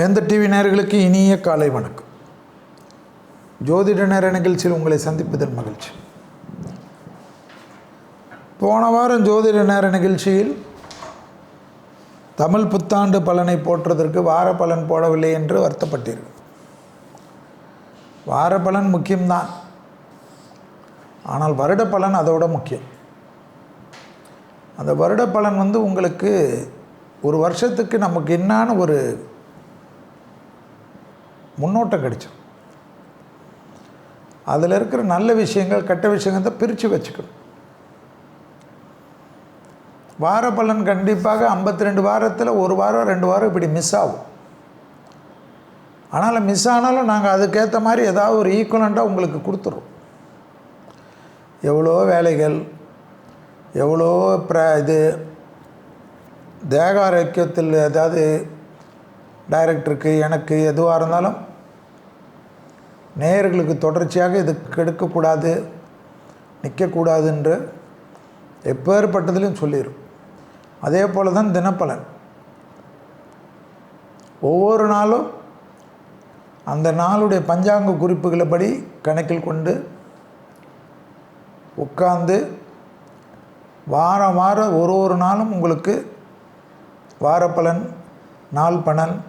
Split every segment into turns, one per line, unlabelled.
வேந்த TV நேர்களுக்கு இனிய காலை வணக்கம். ஜோதிட நேர நிகழ்ச்சியில் உங்களை சந்திப்பதன் மகிழ்ச்சி. போன வாரம் ஜோதிட நேர நிகழ்ச்சியில் தமிழ் புத்தாண்டு பலனை போற்றுவதற்கு வார பலன் போடவில்லை என்று வருத்தப்பட்டீர்கள். வார பலன் முக்கியம்தான். ஆனால் வருட பலன் அதோட முக்கியம். அந்த வருட பலன் வந்து உங்களுக்கு ஒரு வருஷத்துக்கு நமக்கு என்னான ஒரு முன்னோட்டம் கிடைச்சோம் அதில் இருக்கிற நல்ல விஷயங்கள் கெட்ட விஷயங்களை பிரித்து வச்சுக்கணும். வார பலன் கண்டிப்பாக ஐம்பத்தி ரெண்டு வாரத்தில் ஒரு வாரம் ரெண்டு வாரம் இப்படி மிஸ் ஆகும். ஆனால் மிஸ் ஆனாலும் நாங்கள் அதுக்கேற்ற மாதிரி ஏதாவது ஒரு ஈக்குவலண்ட்டாக உங்களுக்கு கொடுத்துட்றோம் எவ்வளோ வேலைகள் எவ்வளோ ப்ர இது தேக ஆரோக்கியத்தில் ஏதாவது டைரக்டருக்கு எனக்கு எதுவாக இருந்தாலும் நேயர்களுக்கு தொடர்ச்சியாக இது கெடுக்கக்கூடாது நிற்கக்கூடாதுன்ற எப்பேற்பட்டதிலையும் சொல்லிடும் அதே போல் தான் தினப்பலன். ஒவ்வொரு நாளும் அந்த நாளுடைய பஞ்சாங்க குறிப்புகளை படி கணக்கில் கொண்டு உட்கார்ந்து வாரம் வாரம் ஒரு ஒரு நாளும் உங்களுக்கு வாரப்பலன் நாள் பலன்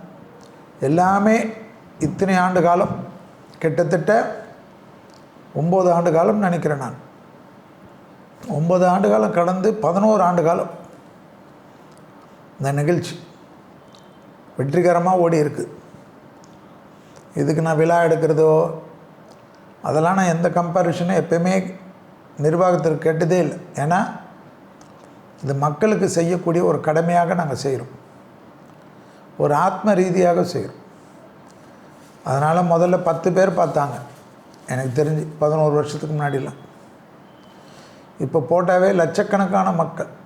எல்லாமே இத்தனை ஆண்டு காலம் கிட்டத்தட்ட ஒம்பது ஆண்டு காலம் நினைக்கிறேன் நான். ஒம்பது ஆண்டு காலம் கடந்து பதினோரு ஆண்டு காலம் இந்த நிகழ்ச்சி வெற்றிகரமாக ஓடி இருக்கு. இதுக்கு நான் விழா எடுக்கிறதோ அதெல்லாம் நான் எந்த கம்பேரிஷனும் எப்பயுமே நிர்வாகத்திற்கு கேட்டதே இல்லை. ஏன்னா இது மக்களுக்கு செய்யக்கூடிய ஒரு கடமையாக நாங்கள் செய்கிறோம் ஒரு ஆத்ம ரீதியாக செய்கிறோம் அதனால் முதல்ல பத்து பேர் பார்த்தாங்க. எனக்கு தெரிஞ்சு பதினோரு வருஷத்துக்கு முன்னாடிலாம். இப்போ போட்டாவே லட்சக்கணக்கான மக்கள்.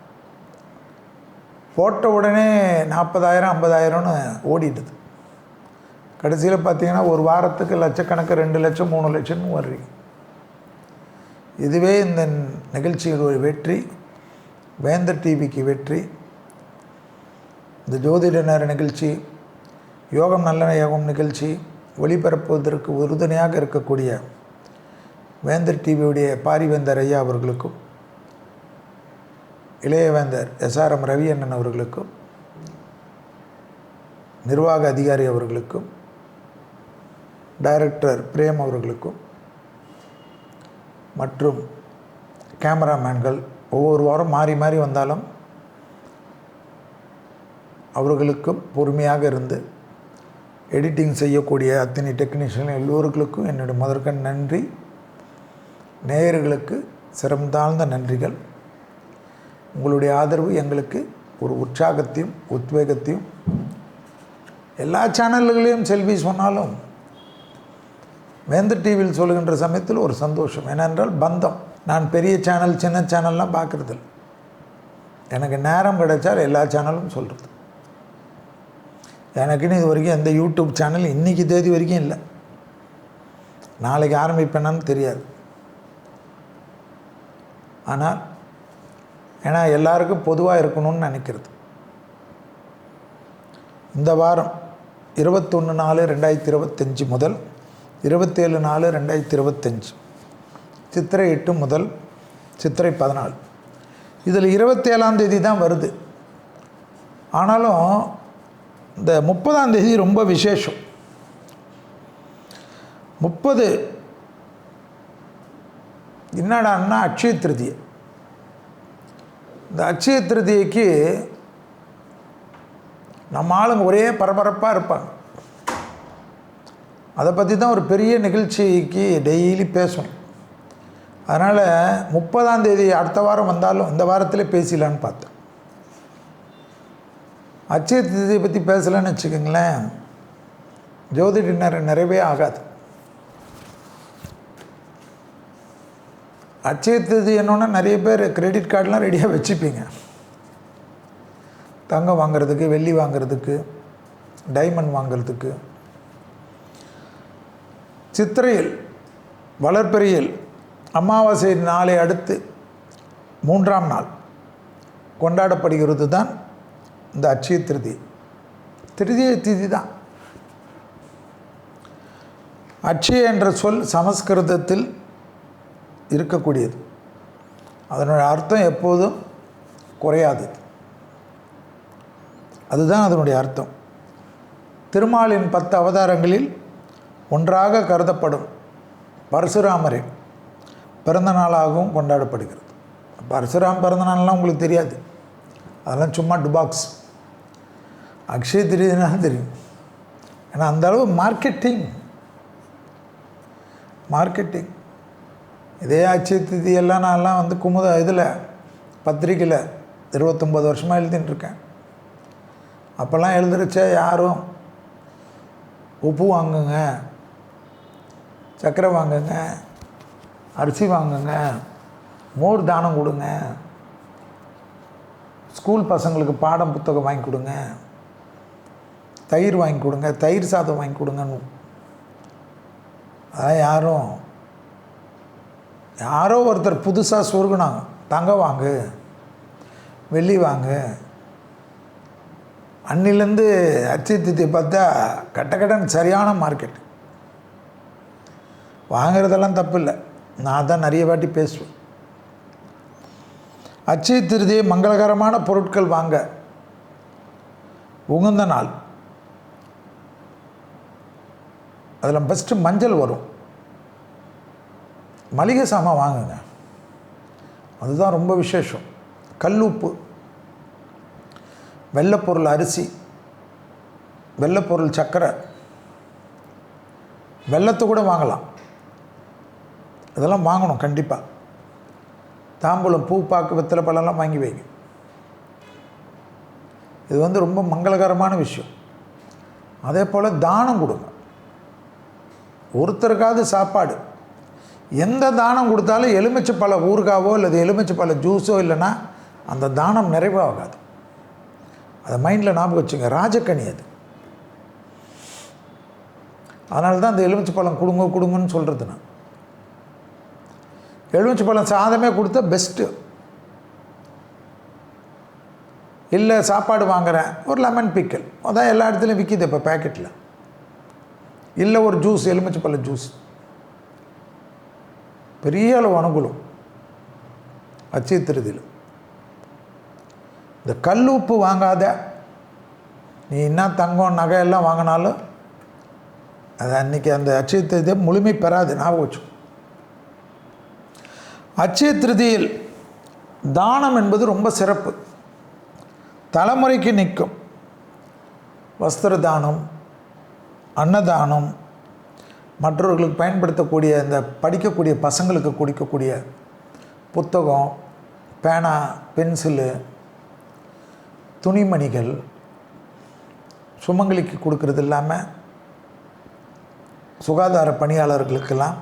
போட்ட உடனே நாற்பதாயிரம் ஐம்பதாயிரம்னு ஓடிட்டுது. கடைசியில் பார்த்தீங்கன்னா ஒரு வாரத்துக்கு லட்சக்கணக்கு ரெண்டு லட்சம் மூணு லட்சம்னு வர்றீங்க. இதுவே இந்த நிகழ்ச்சிகள் ஒரு வெற்றி. வேந்தர் டிவிக்கு வெற்றி. இந்த ஜோதிட நேர நிகழ்ச்சி யோகம் நல்ல யோகம் நிகழ்ச்சி. ஒளிபரப்புவதற்கு உறுதுணையாக இருக்கக்கூடிய வேந்தர் டிவியுடைய பாரிவேந்தர் ஐயா அவர்களுக்கும் இளையவேந்தர் எஸ்ஆர்எம் ரவி அண்ணன் அவர்களுக்கும் நிர்வாக அதிகாரி அவர்களுக்கும் டைரக்டர் பிரேம் அவர்களுக்கும் மற்றும் கேமராமேன்கள் ஒவ்வொரு வாரம் மாறி மாறி வந்தாலும் அவர்களுக்கும் பொறுமையாக இருந்து எடிட்டிங் செய்யக்கூடிய அத்தனை டெக்னீஷியன் எல்லோருக்கும் என்னுடைய முதற்கண் நன்றி. நேயர்களுக்கு சிரம் தாழ்ந்த நன்றிகள். உங்களுடைய ஆதரவு எங்களுக்கு ஒரு உற்சாகத்தையும் உத்வேகத்தையும் எல்லா சேனல்களையும் செல்வி சொன்னாலும் வேந்தர் டிவியில் சொல்லுகின்ற சமயத்தில் ஒரு சந்தோஷம். ஏனென்றால் பந்தம். நான் பெரிய சேனல் சின்ன சேனல்லாம் பார்க்குறதில்ல. எனக்கு நேரம் கிடைச்சால் எல்லா சேனலும் சொல்கிறது எனக்குன்னு இது வரைக்கும் எந்த யூடியூப் சேனல் இன்றைக்கி தேதி வரைக்கும் இல்லை. நாளைக்கு ஆரம்பிப்பேனான்னு தெரியாது. ஆனால் ஏன்னா எல்லாருக்கும் பொதுவாக இருக்கணும்னு நினைக்கிறது. இந்த வாரம் இருபத்தொன்று நாலு ரெண்டாயிரத்தி இருபத்தஞ்சி முதல் இருபத்தேழு நாலு ரெண்டாயிரத்தி இருபத்தஞ்சி சித்திரை எட்டு முதல் சித்திரை பதினாலு. இதில் இருபத்தேழாம் தேதி தான் வருது. ஆனாலும் இந்த முப்பதாம் தேதி ரொம்ப விசேஷம். முப்பது என்னடான்னா அட்சய திருதியை. இந்த அட்சய திருதியைக்கு நம்ம ஆளுங்க ஒரே பரபரப்பாக இருப்பாங்க. அதை பற்றி தான் ஒரு பெரிய நிகழ்ச்சிக்கு டெய்லி பேசணும். அதனால் முப்பதாம் தேதி அடுத்த வாரம் வந்தாலும் இந்த வாரத்தில் பேசிடலான்னு பார்த்தேன். அச்சய திதியை பற்றி பேசலன்னு வச்சுக்கோங்களேன். ஜோதிட நேரம் நிறைவே ஆகாது. அச்சய திதி என்னன்னா நிறைய பேர் கிரெடிட் கார்டெலாம் ரெடியாக வச்சுப்பீங்க. தங்கம் வாங்குறதுக்கு வெள்ளி வாங்குறதுக்கு டைமண்ட் வாங்குறதுக்கு. சித்திரையில் வளர்ப்பெறியில் அமாவாசை நாளை அடுத்து மூன்றாம் நாள் கொண்டாடப்படுகிறது தான் இந்த அட்சய திருதி. திருதிய திதி தான். அட்சய என்ற சொல் சமஸ்கிருதத்தில் இருக்கக்கூடியது. அதனுடைய அர்த்தம் எப்போதும் குறையாதது அதுதான் அதனுடைய அர்த்தம். திருமாலின் பத்து அவதாரங்களில் ஒன்றாக கருதப்படும் பரசுராமரின் பிறந்த நாளாகவும் கொண்டாடப்படுகிறது. பரசுராம் பிறந்த நாள்லாம் உங்களுக்கு தெரியாது. அதெல்லாம் சும்மா டுபாக்ஸ். அக்ஷய திடீர்னா தெரியும். ஏன்னா அந்த அளவு மார்க்கெட்டிங் மார்க்கெட்டிங் இதே அக்ஷய திதி எல்லாம் நான்லாம் வந்து குமுத இதில் பத்திரிக்கையில் இருபத்தொம்போது வருஷமாக எழுதிட்டுருக்கேன் அப்போல்லாம் எழுதுறச்ச யாரும் உப்பு வாங்குங்க சர்க்கரை வாங்குங்க அரிசி வாங்குங்க மோர் தானம் கொடுங்க ஸ்கூல் பசங்களுக்கு பாடம் புத்தகம் வாங்கி கொடுங்க. தயிர் வாங்கி கொடுங்க தயிர் சாதம் வாங்கி கொடுங்கன்னு. அதான் யாரும் யாரோ ஒருத்தர் புதுசாக சொருகுனாங்க. தங்கம் வாங்கு வெள்ளி வாங்கு. அன்னிலேருந்து அச்சயத்தித்தை பார்த்தா கட்டக்கடன் சரியான மார்க்கெட் வாங்குறதெல்லாம் தப்பு இல்லை. நான் தான் நிறைய வாட்டி பேசுவேன். அச்சய திருதியை மங்களகரமான பொருட்கள் வாங்க. உகந்த நாள். அதில் ஃபஸ்ட்டு மஞ்சள் வரும். மளிகை சாமான் வாங்குங்க. அதுதான் ரொம்ப விசேஷம். கல்லுப்பு வெள்ளைப்பொருள் அரிசி வெள்ளைப்பொருள் சர்க்கரை வெள்ளத்தை கூட வாங்கலாம். இதெல்லாம் வாங்கணும் கண்டிப்பாக தாம்பூலம் பூ பாக்கு வெத்தலை பழம்லாம் வாங்கி வைங்க. இது வந்து ரொம்ப மங்களகரமான விஷயம். அதே போல் தானம் கொடுங்க. ஒருத்தருக்காவது சாப்பாடு. எந்த தானம் கொடுத்தாலும் எலுமிச்சை பழ ஊறுகாவோ அல்லது எலுமிச்சை பழ ஜூஸோ இல்லைன்னா அந்த தானம் நிறைவாகாது. அதை மைண்டில் ஞாபகம் வச்சுங்க. ராஜக்கணி அது. அதனால தான் அந்த எலுமிச்சை பழம் கொடுங்க கொடுங்கன்னு சொல்கிறது நான். எலுமிச்சை பழம் சாதமே கொடுத்தா பெஸ்ட்டு இல்லை சாப்பாடு வாங்குகிறேன் ஒரு லெமன் பிக்கல் அதான் எல்லா இடத்துலையும் விற்கிது இப்போ பேக்கெட்டில் இல்லை ஒரு ஜூஸ் எலுமிச்சை பழ ஜூஸ் பெரிய அளவு அனுகூலம் அச்சய திருதியில் இந்த கல் உப்பு வாங்காத நீ என்ன தங்கம் நகை எல்லாம் வாங்கினாலும் அது அன்றைக்கி அந்த அச்சய திருதியை முழுமை பெறாது ஞாபகம் வச்சு அச்சய திருதியில் தானம் என்பது ரொம்ப சிறப்பு. தலைமுறைக்கு நிற்கும். வஸ்திர தானம் அன்னதானம் மற்றவர்களுக்கு பயன்படுத்தக்கூடிய இந்த படிக்கக்கூடிய பசங்களுக்கு கொடுக்கக்கூடிய புத்தகம் பேனா பென்சிலு துணிமணிகள் சுமங்கலிக்கு கொடுக்கறது இல்லாமல் சுகாதார பணியாளர்களுக்கெல்லாம்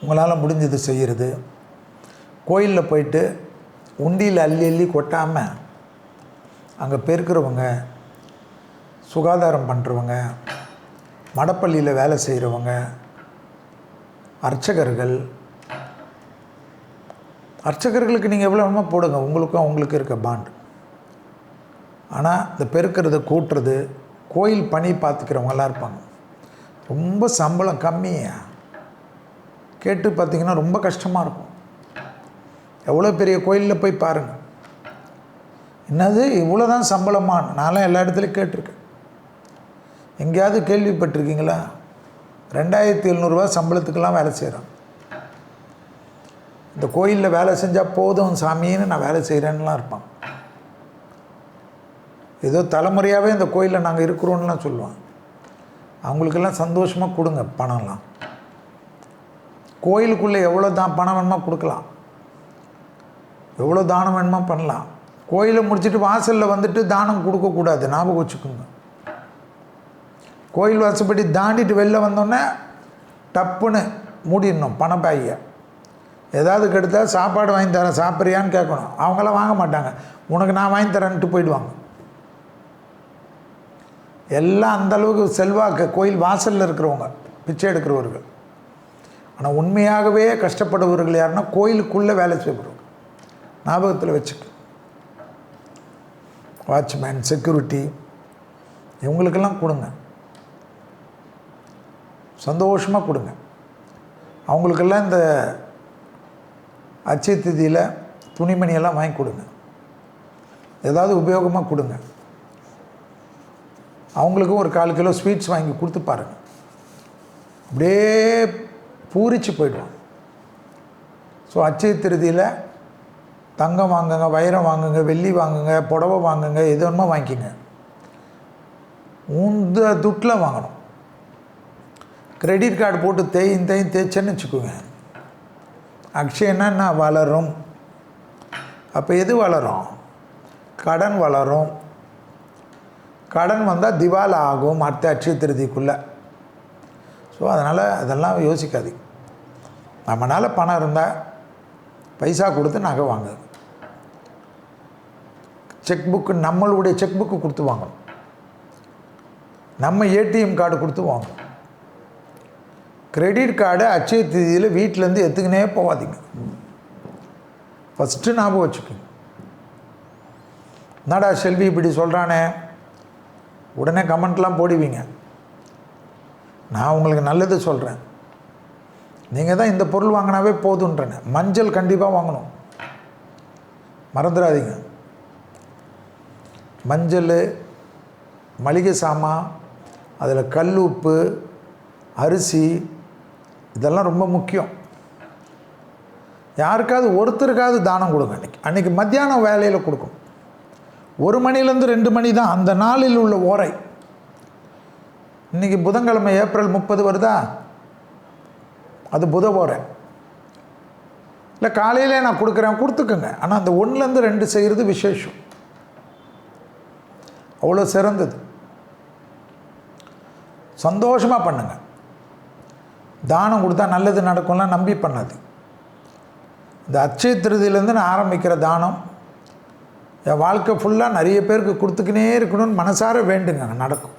உங்களால் முடிஞ்சது செய்கிறது கோயிலில் போயிட்டு உண்டியில் அள்ளி அள்ளி கொட்டாமல் அங்கே பெருக்கிறவங்க சுகாதாரம் பண்ணுறவங்க மடப்பள்ளியில் வேலை செய்கிறவங்க அர்ச்சகர்கள் அர்ச்சகர்களுக்கு நீங்கள் எவ்வளோ வேணுமோ போடுங்க. உங்களுக்கும் அவங்களுக்கு இருக்க பாண்ட் ஆனால் இந்த பெருக்கிறது கூட்டுறது கோயில் பணி பார்த்துக்கிறவங்களாம் இருப்பாங்க. ரொம்ப சம்பளம் கம்மியா கேட்டு பார்த்தீங்கன்னா ரொம்ப கஷ்டமாக இருக்கும். எவ்வளோ பெரிய கோயிலில் போய் பாருங்கள் என்னது? இவ்வளோ தான் சம்பளமான்னு நான்லாம் எல்லா இடத்துலையும் கேட்டிருக்கேன். எங்கேயாவது கேள்விப்பட்டிருக்கீங்களா? ரெண்டாயிரத்தி எழுநூறுவா சம்பளத்துக்கெல்லாம் வேலை செய்கிறோம் இந்த கோயிலில் வேலை செஞ்சால் போதும் சாமின்னு நான் வேலை செய்கிறேன்லாம் இருப்பான். ஏதோ தலைமுறையாகவே இந்த கோயிலில் நாங்கள் இருக்கிறோன்லாம் சொல்லுவான். அவங்களுக்கெல்லாம் சந்தோஷமாக கொடுங்க பணம்லாம். கோயிலுக்குள்ளே எவ்வளோ தான் பணம் வேணுமா கொடுக்கலாம். எவ்வளோ தானம் வேணுமா பண்ணலாம். கோயிலை முடிச்சுட்டு வாசலில் வந்துட்டு தானம் கொடுக்கக்கூடாது. ஞாபகம் வச்சுக்கோங்க. கோயில் வாசப்படி தாண்டிட்டு வெளில வந்தோன்னே டப்புன்னு மூடிடணும் பணப்பாயை ஏதாவது கெடுத்தால் சாப்பாடு வாங்கி தரேன் சாப்பிட்றியான்னு கேட்கணும். அவங்களாம் வாங்க மாட்டாங்க. உனக்கு நான் வாங்கி தரேன்ட்டு போயிடுவாங்க. எல்லாம் அந்த அளவுக்கு செல்வாக்கு கோயில் வாசலில் இருக்கிறவங்க பிச்சை எடுக்கிறவர்கள். ஆனால் உண்மையாகவே கஷ்டப்படுபவர்கள் யாருன்னா கோயிலுக்குள்ளே வேலை செய்பவர்கள். ஞாபகத்தில் வச்சுக்க. வாட்ச்மேன் செக்யூரிட்டி இவங்களுக்கெல்லாம் கொடுங்க. சந்தோஷமாக கொடுங்க. அவங்களுக்கெல்லாம் இந்த அச்சை திதியில் துணிமணியெல்லாம் வாங்கி கொடுங்க. ஏதாவது உபயோகமாக கொடுங்க. அவங்களுக்கும் ஒரு கால் கிலோ ஸ்வீட்ஸ் வாங்கி கொடுத்து பாருங்கள் அப்படியே பூரிச்சு போயிடுவாங்க. ஸோ அச்சய திருதியில் தங்கம் வாங்குங்க வைரம் வாங்குங்க வெள்ளி வாங்குங்க புடவை வாங்குங்க எது வேணுமோ வாங்கிக்கோங்க. உந்த துட்டில் வாங்கணும். கிரெடிட் கார்டு போட்டு தேயும் தேயும் தேய்ச்சேன்னு வச்சுக்கோங்க. அக்ஷயன்னா என்ன வளரும். அப்போ எது வளரும்? கடன் வளரும். கடன் வந்தால் திவால் ஆகும் அடுத்த அட்சய திருதிக்குள்ளே. ஸோ அதனால் அதெல்லாம் யோசிக்காது நம்மளால் பணம் இருந்தால் பைசா கொடுத்து நகை வாங்குது செக் புக்கு நம்மளுடைய செக் புக்கு கொடுத்து வாங்கணும். நம்ம ஏடிஎம் கார்டு கொடுத்து வாங்கணும். கிரெடிட் கார்டு அச்சய தேதியில் வீட்டிலேருந்து எத்துக்கினே போகாதீங்க ஃபஸ்ட்டு ஞாபகம் வச்சுக்கோங்க என்னடா செல்வி இப்படி சொல்கிறானே உடனே கமெண்ட்லாம் போடுவீங்க. நான் உங்களுக்கு நல்லது சொல்கிறேன் நீங்கள் தான் இந்த பொருள் வாங்கினாவே போதுன்றேன் மஞ்சள் கண்டிப்பாக வாங்கணும். மறந்துடாதீங்க. மஞ்சள் மளிகை சாமான் அதில் கல் உப்பு அரிசி இதெல்லாம் ரொம்ப முக்கியம். யாருக்காவது ஒருத்தருக்காவது தானம் கொடுங்க அன்றைக்கி அன்றைக்கி மத்தியானம் வேலையில் கொடுக்கும். ஒரு மணிலேருந்து ரெண்டு மணி தான் அந்த நாளில் உள்ள ஓரை. இன்றைக்கி புதன்கிழமை ஏப்ரல் முப்பது வருதா? அது புத ஓரை. இல்லை காலையிலே நான் கொடுக்குறேன் கொடுத்துக்குங்க. ஆனால் அந்த ஒன்றுலேருந்து ரெண்டு செய்கிறது விசேஷம். அவ்வளோ சிறந்தது. சந்தோஷமாக பண்ணுங்கள் தானம் கொடுத்தா நல்லது நடக்கும்லாம் நம்பி பண்ணாது. இந்த அச்சய திருதியிலேருந்து நான் ஆரம்பிக்கிற தானம் என் வாழ்க்கை ஃபுல்லாக நிறைய பேருக்கு கொடுத்துக்கினே இருக்கணும்னு மனசார வேண்டுங்க நடக்கும்.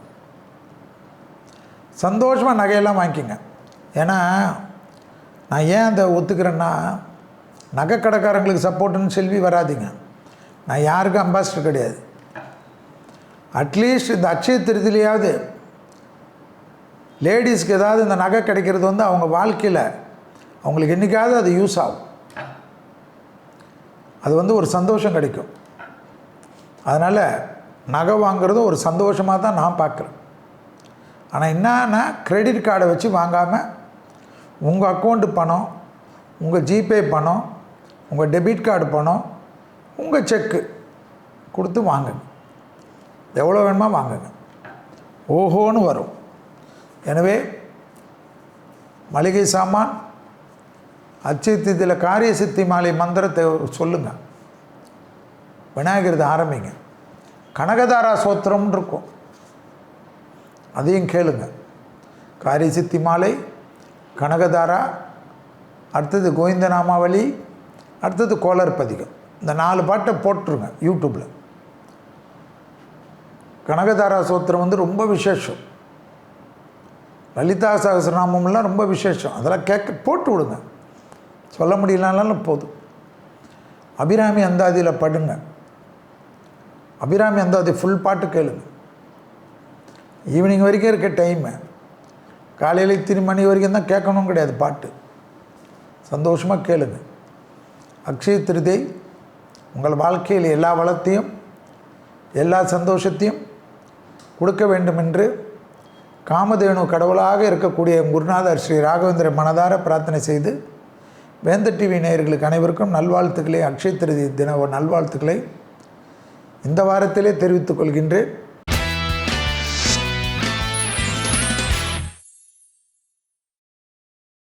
சந்தோஷமாக நகையெல்லாம் வாங்கிக்கோங்க. ஏன்னா நான் ஏன் அதை ஒத்துக்கிறேன்னா நகை கடைக்காரங்களுக்கு சப்போர்ட்டுன்னு செல்வி வராதிங்க. நான் யாருக்கும் அம்பாசிடர் கிடையாது. அட்லீஸ்ட் இந்த அட்சய திருதிலையாவது லேடிஸ்க்கு ஏதாவது இந்த நகை கிடைக்கிறது வந்து அவங்க வாழ்க்கையில் அவங்களுக்கு என்றைக்காவது அது யூஸ் ஆகும். அது வந்து ஒரு சந்தோஷம் கிடைக்கும். அதனால் நகை வாங்குறது ஒரு சந்தோஷமாக தான் நான் பார்க்குறேன். ஆனால் என்னன்னா க்ரெடிட் கார்டை வச்சு வாங்காமல் உங்கள் அக்கௌண்ட்டு பணம் உங்கள் ஜிபே பணம் உங்கள் டெபிட் கார்டு பணம் உங்கள் செக்கு கொடுத்து வாங்குங்க. எவ்வளோ வேணுமா வாங்குங்க. ஓஹோன்னு வரும். எனவே மளிகை சாமான் அச்சயத்தியில் காரிய சித்தி மாலை மந்திரத்தை சொல்லுங்கள் விநாயகர் ஆரம்பிங்க. கனகதாரா சோத்திரம்னு இருக்கும். அதையும் கேளுங்க. காரிய சித்தி மாலை கனகதாரா அடுத்தது கோவிந்த நாமாவளி அடுத்தது கோளர் பதிகம். இந்த நாலு பாட்டை போட்டுருங்க யூடியூப்பில் கனகதாரா சோத்திரம் வந்து ரொம்ப விசேஷம். லலிதா சகசிரநாமம்லாம் ரொம்ப விசேஷம். அதெல்லாம் கேட்க போட்டு விடுங்க. சொல்ல முடியலனாலும் போதும். அபிராமி அந்தாதியில் படுங்க. அபிராமி அந்தாதி ஃபுல் பாட்டு கேளுங்க. ஈவினிங் வரைக்கும் இருக்க டைமு காலையில் இத்தனை மணி வரைக்கும் தான் கேட்கணும் கிடையாது பாட்டு. சந்தோஷமாக கேளுங்க. அக்ஷய திருதை உங்கள் வாழ்க்கையில் எல்லா வளத்தையும் எல்லா சந்தோஷத்தையும் கொடுக்க வேண்டும் என்று காமதேனு கடவுளாக இருக்கக்கூடிய குருநாதர் ஸ்ரீ ராகவேந்திர மனதார பிரார்த்தனை செய்து வேந்த டிவி நேயர்களுக்கு அனைவருக்கும் நல்வாழ்த்துக்களை அக்ஷய திருதி தின நல்வாழ்த்துக்களை இந்த வாரத்திலே தெரிவித்துக் கொள்கின்றேன்.